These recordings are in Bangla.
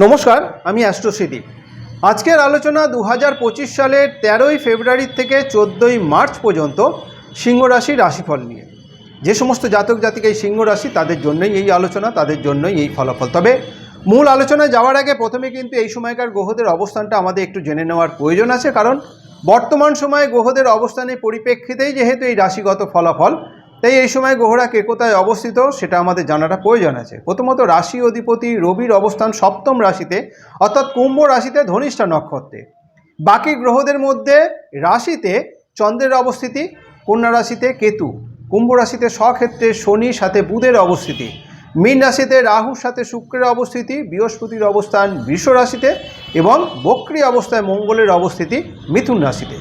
নমস্কার, আমি অ্যাস্ট্রোসিদি আজকের আলোচনা দু হাজার পঁচিশ সালের তেরোই ফেব্রুয়ারি থেকে চোদ্দোই মার্চ পর্যন্ত সিংহ রাশির রাশিফল নিয়ে। যে সমস্ত জাতক জাতিক এই সিংহ রাশি, তাদের জন্যই এই আলোচনা, তাদের জন্যই এই ফলাফল। তবে মূল আলোচনায় যাওয়ার আগে প্রথমে কিন্তু এই সময়কার গ্রহদের অবস্থানটা আমাদের একটু জেনে নেওয়ার প্রয়োজন আছে, কারণ বর্তমান সময়ে গ্রহদের অবস্থানের পরিপ্রেক্ষিতেই যেহেতু এই রাশিগত ফলাফল তাই এই সময় গ্রহরা কে কোথায় অবস্থিত সেটা আমাদের জানাটা প্রয়োজন আছে। প্রথমত রাশি অধিপতি রবির অবস্থান সপ্তম রাশিতে, অর্থাৎ কুম্ভ রাশিতে ধনিষ্ঠা নক্ষত্রে। বাকি গ্রহদের মধ্যে রাশিতে চন্দ্রের অবস্থিতি, কন্যা রাশিতে কেতু, কুম্ভ রাশিতে স্বক্ষেত্রে শনির সাথে বুধের অবস্থিতি। মীন রাশিতে রাহুর সাথে শুক্রের অবস্থিতি, বৃহস্পতির অবস্থান বৃষ রাশিতে এবং বক্রি অবস্থায় মঙ্গলের অবস্থিতি মিথুন রাশিতে।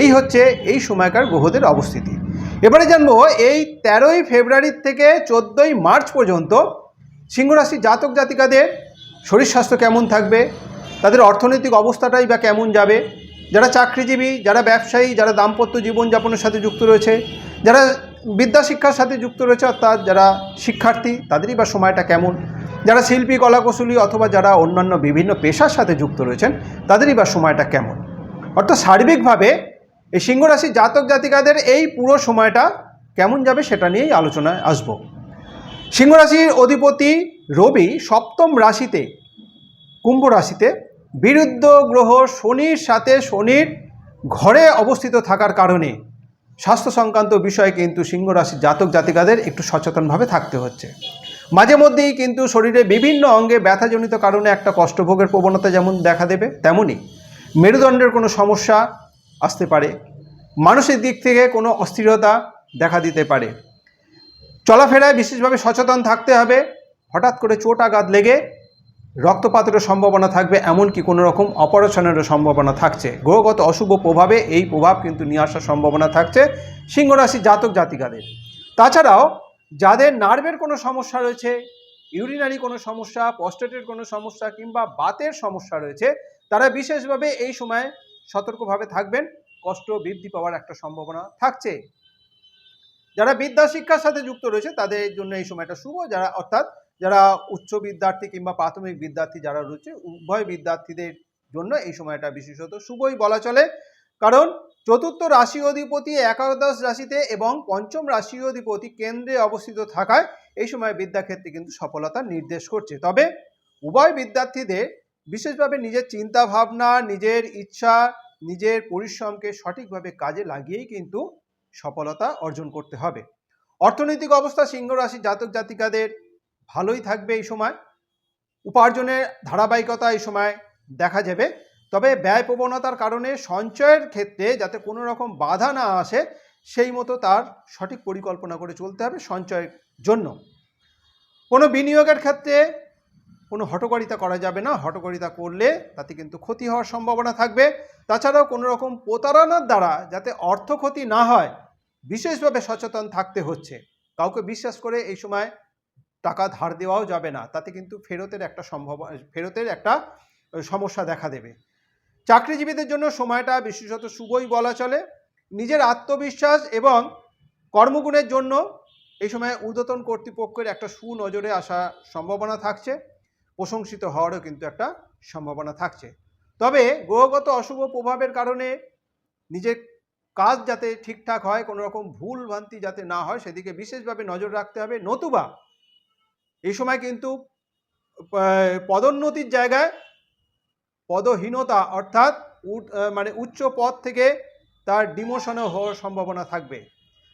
এই হচ্ছে এই সময়কার গ্রহদের অবস্থিতি। এবারে জানব এই তেরোই ফেব্রুয়ারি থেকে চোদ্দোই মার্চ পর্যন্ত সিংহরাশি জাতক জাতিকাদের শরীর স্বাস্থ্য কেমন থাকবে? তাদের অর্থনৈতিক অবস্থাটাই বা কেমন যাবে? যারা চাকরিজীবী, যারা ব্যবসায়ী, যারা দাম্পত্য জীবনযাপনের সাথে যুক্ত রয়েছে, যারা বিদ্যা শিক্ষার সাথে যুক্ত রয়েছে, অর্থাৎ যারা শিক্ষার্থী, তাদেরই বা সময়টা কেমন? যারা শিল্পী, কলাকুশলী অথবা যারা অন্যান্য বিভিন্ন পেশার সাথে যুক্ত রয়েছেন, তাদেরই বা সময়টা কেমন? অর্থাৎ সার্বিকভাবে এই সিংহরাশির জাতক জাতিকাদের এই পুরো সময়টা কেমন যাবে সেটা নিয়েই আলোচনায় আসব। সিংহ রাশির অধিপতি রবি সপ্তম রাশিতে, কুম্ভ রাশিতে বিরুদ্ধ গ্রহ শনির সাথে শনির ঘরে অবস্থিত থাকার কারণে স্বাস্থ্য সংক্রান্ত বিষয়ে কিন্তু সিংহ রাশির জাতক জাতিকাদের একটু সচেতনভাবে থাকতে হচ্ছে। মাঝে মধ্যেই কিন্তু শরীরে বিভিন্ন অঙ্গে ব্যথাজনিত কারণে একটা কষ্টভোগের প্রবণতা যেমন দেখা দেবে তেমনই মেরুদণ্ডের কোনো সমস্যা আসতে পারে। মানুষের দিক থেকে কোনো অস্থিরতা দেখা দিতে পারে। চলাফেরায় বিশেষভাবে সচেতন থাকতে হবে। হঠাৎ করে চোট আঘাত লেগে রক্তপাতেরও সম্ভাবনা থাকবে, এমনকি কোনো রকম অপারেশনেরও সম্ভাবনা থাকছে। গ্রহগত অশুভ প্রভাবে এই প্রভাব কিন্তু নিয়ে আসার সম্ভাবনা থাকছে সিংহরাশি জাতক জাতিকাদের। তাছাড়াও যাদের নার্ভের কোনো সমস্যা রয়েছে, ইউরিনারি কোনো সমস্যা পস্টেটের কোনো সমস্যা কিংবা বাতের সমস্যা রয়েছে, তারা বিশেষভাবে এই সময় সতর্কভাবে থাকবেন। কষ্ট, বৃদ্ধি পাওয়ার একটা সম্ভাবনা থাকছে। যারা বিদ্যা শিক্ষার সাথে যুক্ত রয়েছে, তাদের জন্য এই সময়টা শুভ। যারা, অর্থাৎ যারা উচ্চ বিদ্যার্থী কিংবা প্রাথমিক বিদ্যার্থী যারা রয়েছে, উভয় বিদ্যার্থীদের জন্য এই সময়টা বিশেষত শুভই বলা চলে। কারণ চতুর্থ রাশি অধিপতি, একাদশ রাশিতে এবং পঞ্চম রাশি অধিপতি কেন্দ্রে অবস্থিত থাকায় এই সময় বিদ্যাক্ষেত্রে কিন্তু সফলতা নির্দেশ করছে। তবে উভয় বিদ্যার্থীদের বিশেষভাবে নিজের চিন্তা ভাবনা নিজের ইচ্ছা, নিজের পরিশ্রমকে সঠিকভাবে কাজে লাগিয়েই কিন্তু সফলতা অর্জন করতে হবে। অর্থনৈতিক অবস্থা সিংহ রাশি জাতক জাতিকাদের ভালোই থাকবে এই সময়। উপার্জনের ধারাবাহিকতা এই সময় দেখা যাবে। তবে ব্যয় প্রবণতার কারণে সঞ্চয়ের ক্ষেত্রে যাতে কোনো রকম বাধা না আসে, সেই মতো তার সঠিক পরিকল্পনা করে চলতে হবে সঞ্চয়ের জন্য। কোনো বিনিয়োগের ক্ষেত্রে কোনো হটকারিতা করা যাবে না হটকারিতা করলে তাতে কিন্তু ক্ষতি হওয়ার সম্ভাবনা থাকবে। তাছাড়াও কোনো রকম প্রতারণার দ্বারা যাতে অর্থ ক্ষতি না হয়, বিশেষভাবে সচেতন থাকতে হচ্ছে। কাউকে বিশ্বাস করে এই সময় টাকা ধার দেওয়াও যাবে না, তাতে কিন্তু ফেরতের একটা সম্ভব, ফেরতের একটা সমস্যা দেখা দেবে। চাকরিজীবীদের জন্য সময়টা বিশেষত শুভই বলা চলে। নিজের আত্মবিশ্বাস এবং কর্মগুণের জন্য এই সময় ঊর্ধ্বতন কর্তৃপক্ষের একটা সুনজরে আসা সম্ভাবনা থাকছে। প্রশংসিত হওয়ারও কিন্তু একটা সম্ভাবনা থাকছে। তবে গ্রহগত অশুভ প্রভাবের কারণে নিজের কাজ যাতে ঠিকঠাক হয় কোনো রকম ভুল ভ্রান্তি যাতে না হয়, সেদিকে বিশেষভাবে নজর রাখতে হবে। নতুবা এই সময় কিন্তু পদোন্নতির জায়গায় পদহীনতা অর্থাৎ মানে উচ্চ পদ থেকে তার ডিমোশনও হওয়ার সম্ভাবনা থাকবে।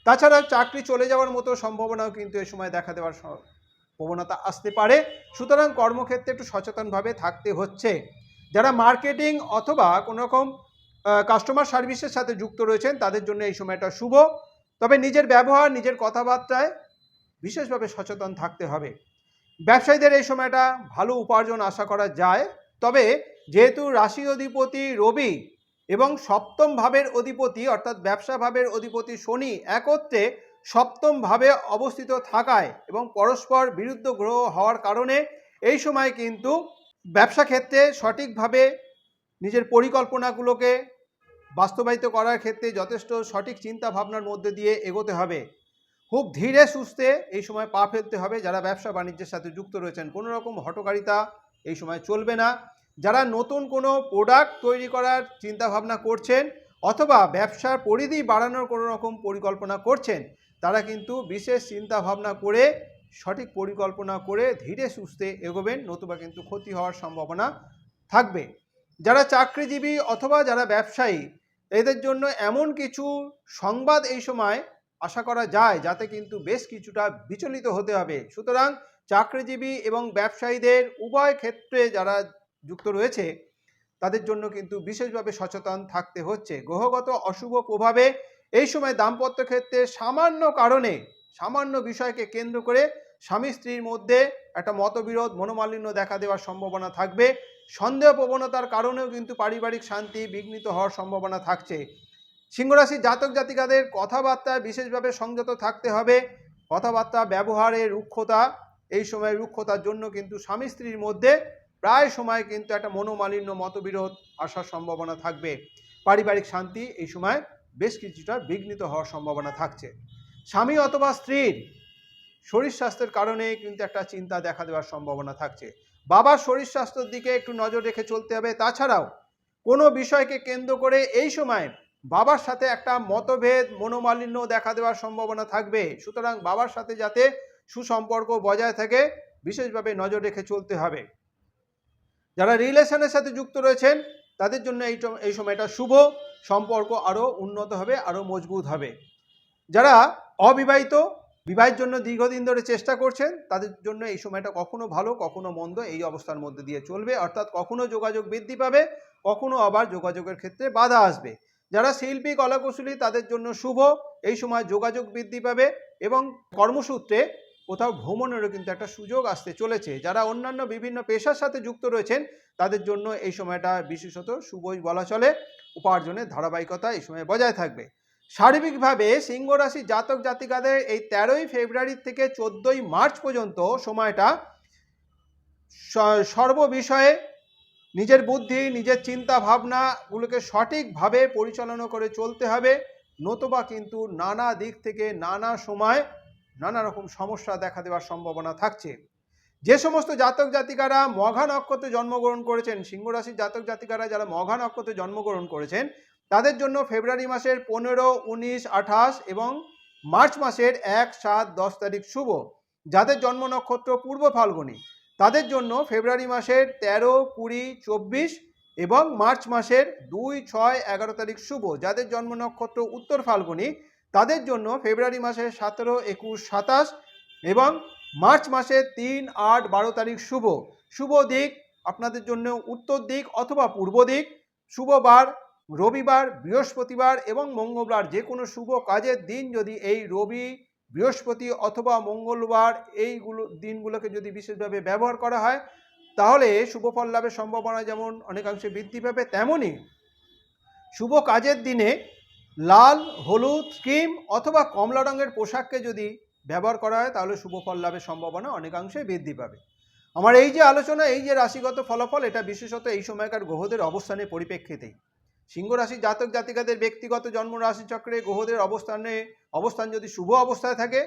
তাছাড়া চাকরি চলে যাওয়ার মতো সম্ভাবনাও কিন্তু এই সময় দেখা দেওয়ার প্রবণতা আসতে পারে। সুতরাং কর্মক্ষেত্রে একটু সচেতনভাবে থাকতে হচ্ছে। যারা মার্কেটিং অথবা কোনো রকম কাস্টমার সার্ভিসের সাথে যুক্ত রয়েছেন, তাদের জন্য এই সময়টা শুভ। তবে নিজের ব্যবহার, নিজের কথাবার্তায় বিশেষভাবে সচেতন থাকতে হবে। ব্যবসায়ীদের এই সময়টা ভালো উপার্জন আশা করা যায়। তবে যেহেতু রাশি অধিপতি রবি এবং সপ্তম ভাবের অধিপতি, অর্থাৎ ব্যবসা ভাবের অধিপতি শনি একত্রে সপ্তম ভাবে অবস্থিত থাকায় এবং পরস্পর বিরুদ্ধ গ্রহ হওয়ার কারণে এই সময় কিন্তু ব্যবসা ক্ষেত্রে সঠিকভাবে নিজের পরিকল্পনাগুলোকে বাস্তবায়িত করার ক্ষেত্রে যথেষ্ট সঠিক চিন্তা ভাবনার মধ্যে দিয়ে এগোতে হবে। খুব ধীরে সুস্থে এই সময় পা ফেলতে হবে। যারা ব্যবসা বাণিজ্যের সাথে যুক্ত রয়েছেন, কোনো রকম হটকারিতা এই সময় চলবে না। যারা নতুন কোনো প্রোডাক্ট তৈরি করার চিন্তা ভাবনা করছেন অথবা ব্যবসার পরিধি বাড়ানোর কোনো রকম পরিকল্পনা করছেন, তারা কিন্তু বিশেষ চিন্তা ভাবনা করে, সঠিক পরিকল্পনা করে ধীরে সুস্থে এগোবেন, নতুবা কিন্তু ক্ষতি হওয়ার সম্ভাবনা থাকবে। যারা চাকরিজীবী অথবা যারা ব্যবসায়ী, এদের জন্য এমন কিছু সংবাদ এই সময় আশা করা যায়, যাতে কিন্তু বেশ কিছুটা বিচলিত হতে হবে। সুতরাং চাকরিজীবী এবং ব্যবসায়ীদের উভয় ক্ষেত্রে যারা যুক্ত রয়েছে তাদের জন্য কিন্তু বিশেষভাবে সচেতন থাকতে হচ্ছে। গ্রহগত অশুভ প্রভাবে এই সময় দাম্পত্য ক্ষেত্রে সামান্য কারণে, সামান্য বিষয়কে কেন্দ্র করে স্বামী স্ত্রীর মধ্যে একটা মতবিরোধ, মনোমালিন্য দেখা দেওয়ার সম্ভাবনা থাকবে। সন্দেহ প্রবণতার কারণেও কিন্তু পারিবারিক শান্তি বিঘ্নিত হওয়ার সম্ভাবনা থাকছে। সিংহরাশির জাতক জাতিকাদের কথাবার্তায় বিশেষভাবে সংযত থাকতে হবে। কথাবার্তা, ব্যবহারে রুক্ষতা, এই সময় রুক্ষতার জন্য কিন্তু স্বামী স্ত্রীর মধ্যে প্রায় সময় কিন্তু একটা মনোমালিন্য, মতবিরোধ আসার সম্ভাবনা থাকবে। পারিবারিক শান্তি এই সময় বেশ কিছুটা বিঘ্নিত হওয়ার সম্ভাবনা থাকছে। স্বামী অথবা স্ত্রীর শরীর স্বাস্থ্যের কারণে কিন্তু একটা চিন্তা দেখা দেওয়ার সম্ভাবনা থাকছে। বাবার শরীর স্বাস্থ্যের দিকে একটু নজর রেখে চলতে হবে। তাছাড়াও কোনো বিষয়কে কেন্দ্র করে এই সময় বাবার সাথে একটা মতভেদ, মনোমালিন্য দেখা দেওয়ার সম্ভাবনা থাকবে। সুতরাং বাবার সাথে যাতে সুসম্পর্ক বজায় থাকে, বিশেষভাবে নজর রেখে চলতে হবে। যারা রিলেশনের সাথে যুক্ত রয়েছেন, তাদের জন্য এই এই সময়টা শুভ। সম্পর্ক আরও উন্নত হবে আরও মজবুত হবে। যারা অবিবাহিত, বিবাহের জন্য দীর্ঘদিন ধরে চেষ্টা করছেন, তাদের জন্য এই সময়টা কখনো ভালো, কখনো মন্দ, এই অবস্থার মধ্যে দিয়ে চলবে। অর্থাৎ কখনো যোগাযোগ বৃদ্ধি পাবে, কখনো আবার যোগাযোগের ক্ষেত্রে বাধা আসবে। যারা শিল্পী, কলাকুশলী, তাদের জন্য শুভ। এই সময় যোগাযোগ বৃদ্ধি পাবে এবং কর্মসূত্রে কোথাও ভ্রমণেরও কিন্তু একটা সুযোগ আসতে চলেছে। যারা অন্যান্য বিভিন্ন পেশার সাথে যুক্ত রয়েছেন, তাদের জন্য এই সময়টা বিশেষত শুভই বলা চলে। উপার্জনের ধারাবাহিকতা এই সময় বজায় থাকবে। সার্বিকভাবে সিংহ রাশি জাতক জাতিকাদের এই তেরোই ফেব্রুয়ারি থেকে চোদ্দই মার্চ পর্যন্ত সময়টা স- সর্ব বিষয়ে নিজের বুদ্ধি, নিজের চিন্তা ভাবনাগুলোকে সঠিকভাবে পরিচালনা করে চলতে হবে। নতুবা কিন্তু নানা দিক থেকে নানা সময় নানা রকম সমস্যা দেখা দেওয়ার সম্ভাবনা থাকছে। যে সমস্ত জাতক জাতিকারা মঘা নক্ষত্রে জন্মগ্রহণ করেছেন সিংহ রাশির জাতক জাতিকারা যারা মঘা নক্ষত্রে জন্মগ্রহণ করেছেন, তাদের জন্য ফেব্রুয়ারি মাসের পনেরো, উনিশ, আঠাশ এবং মার্চ মাসের এক, সাত, দশ তারিখ শুভ। যাদের জন্ম নক্ষত্র পূর্ব ফাল্গুনি, তাদের জন্য ফেব্রুয়ারি মাসের তেরো, কুড়ি, চব্বিশ এবং মার্চ মাসের দুই, ছয়, এগারো তারিখ শুভ। যাদের জন্ম নক্ষত্র উত্তর ফাল্গুনি তাদের জন্য ফেব্রুয়ারি মাসের সতেরো, একুশ, সাতাশ এবং মার্চ মাসের তিন, আট, বারো তারিখ শুভ। শুভ দিক আপনাদের জন্য উত্তর দিক অথবা পূর্ব দিক। শুভবার রবিবার, বৃহস্পতিবার এবং মঙ্গলবার যে কোনো শুভ কাজের দিন যদি এই রবি, বৃহস্পতি অথবা মঙ্গলবার এইগুলো দিনগুলোকে যদি বিশেষভাবে ব্যবহার করা হয়, তাহলে শুভ ফল লাভের সম্ভাবনা যেমন অনেকাংশে বৃদ্ধি পাবে তেমনই শুভ কাজের দিনে লাল, হলুদ স্কিম অথবা কমলা রঙের পোশাককে যদি ব্যবহার করা হয়, তাহলে শুভ ফল লাভের সম্ভাবনা অনেকাংশে বৃদ্ধি পাবে। আমার এই যে আলোচনা, এই যে রাশিগত ফলাফল, এটা বিশেষত এই সময়কার গ্রহদের অবস্থানের পরিপ্রেক্ষিতেই। সিংহ রাশির জাতক জাতিকাদের ব্যক্তিগত জন্ম রাশি চক্রে গ্রহদের অবস্থানে, অবস্থান যদি শুভ অবস্থায় থাকে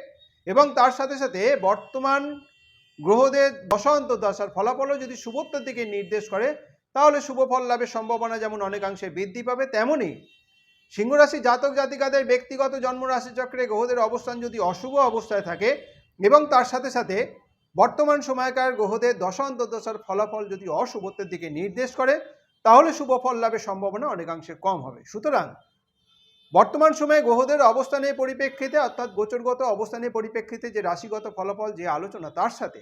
এবং তার সাথে সাথে বর্তমান গ্রহদের দশান্ত দশার ফলাফলও যদি শুভত্বের দিকে নির্দেশ করে, তাহলে শুভ ফল লাভের সম্ভাবনা যেমন অনেকাংশে বৃদ্ধি পাবে তেমনই সিংহরাশি জাতক জাতিকাদের ব্যক্তিগত জন্ম রাশি চক্রে গ্রহদের অবস্থান যদি অশুভ অবস্থায় থাকে এবং তার সাথে সাথে বর্তমান সময়কার গ্রহদের দশান্ত দশার ফলাফল যদি অশুভত্বের দিকে নির্দেশ করে, তাহলে শুভ ফল লাভের সম্ভাবনা অনেকাংশে কম হবে। সুতরাং বর্তমান সময়ে গ্রহদের অবস্থানের পরিপ্রেক্ষিতে, অর্থাৎ গোচরগত অবস্থানের পরিপ্রেক্ষিতে যে রাশিগত ফলাফল, যে আলোচনা, তার সাথে